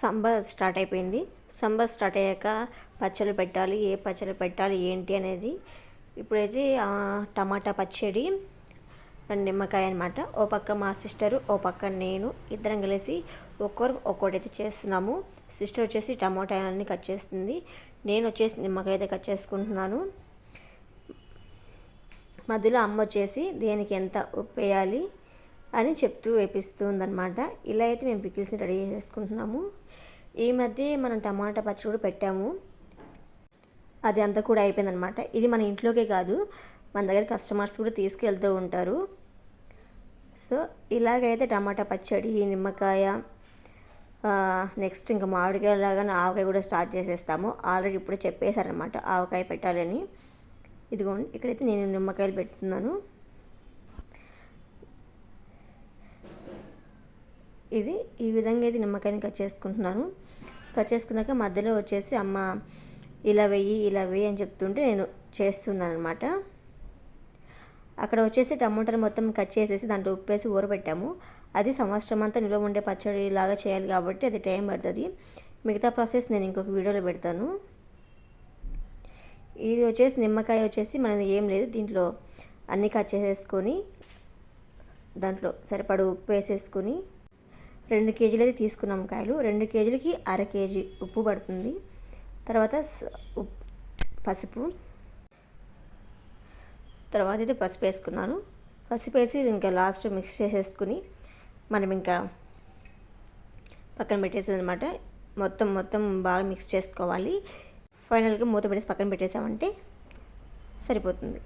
సంబర్ start అయిపోయింది. సంబర్ start అయ్యాక పచ్చళ్ళు పెట్టాలి ఏ పచ్చళ్ళు పెట్టాలి ఏంటి అనేది ఇప్పుడైతే టమాటా పచ్చడి నిమ్మకాయ అనమాట ఓ పక్క మా సిస్టరు ఓ పక్క నేను ఇద్దరం కలిసి ఒక్కొరు ఒక్కొక్కటి చేస్తున్నాము. సిస్టర్ వచ్చేసి టమాటా అన్ని కట్ చేస్తుంది. నేను వచ్చేసి నిమ్మకాయ అయితే కట్ చేసుకుంటున్నాను. మధ్యలో అమ్మ వచ్చేసి దేనికి ఎంత ఉప్పు వేయాలి? అని చెప్తూ వేపిస్తుందన్నమాట. ఇలా అయితే మేము పికిల్స్ని రెడీ చేసుకుంటున్నాము. ఈ మధ్య మనం టమాటా పచ్చడి కూడా పెట్టాము. అది అంతా కూడా అయిపోయిందనమాట. ఇది మన ఇంట్లోకే కాదు మన దగ్గర కస్టమర్స్ కూడా తీసుకెళ్తూ ఉంటారు. సో ఇలాగైతే టమాటా పచ్చడి నిమ్మకాయ నెక్స్ట్ ఇంకా మామిడికాయ లాగా ఆవకాయ కూడా స్టార్ట్ చేసేస్తాము. ఆల్రెడీ ఇప్పుడు చెప్పేశారనమాట ఆవకాయ పెట్టాలని. ఇదిగోండి ఇక్కడైతే నేను నిమ్మకాయలు పెడుతున్నాను ఇది ఈ విధంగా అయితే నిమ్మకాయని కట్ చేసుకుంటున్నాను. కట్ చేసుకున్నాక మధ్యలో వచ్చేసి అమ్మ ఇలా వెయ్యి ఇలా వెయ్యి అని చెప్తుంటే నేను చేస్తున్నాను అనమాట అక్కడ వచ్చేసి టమోటాలు మొత్తం కట్ చేసేసి దాంట్లో ఉప్పేసి ఊరబెట్టాము. అది సంవత్సరం అంతా నిల్వ ఉండే పచ్చడి లాగా చేయాలి కాబట్టి అది టైం పడుతుంది. మిగతా ప్రాసెస్ నేను ఇంకొక వీడియోలో పెడతాను. ఇది వచ్చేసి నిమ్మకాయ వచ్చేసి మనది ఏం లేదు. దీంట్లో అన్నీ కట్ చేసేసుకొని దాంట్లో సరిపడు ఉప్పు వేసేసుకొని రెండు కేజీలు అయితే తీసుకున్నాం కాయలు. రెండు కేజీలకి అర కేజీ ఉప్పు పడుతుంది. తర్వాత ఉప్- పసుపు. తర్వాత అయితే పసుపు వేసుకున్నాను. పసుపు వేసి ఇంకా లాస్ట్ మిక్స్ చేసేసుకుని మనం ఇంకా పక్కన పెట్టేసేదనమాట మొత్తం మొత్తం బాగా మిక్స్ చేసుకోవాలి. ఫైనల్గా మూత పెట్టేసి పక్కన పెట్టేసామంటే సరిపోతుంది.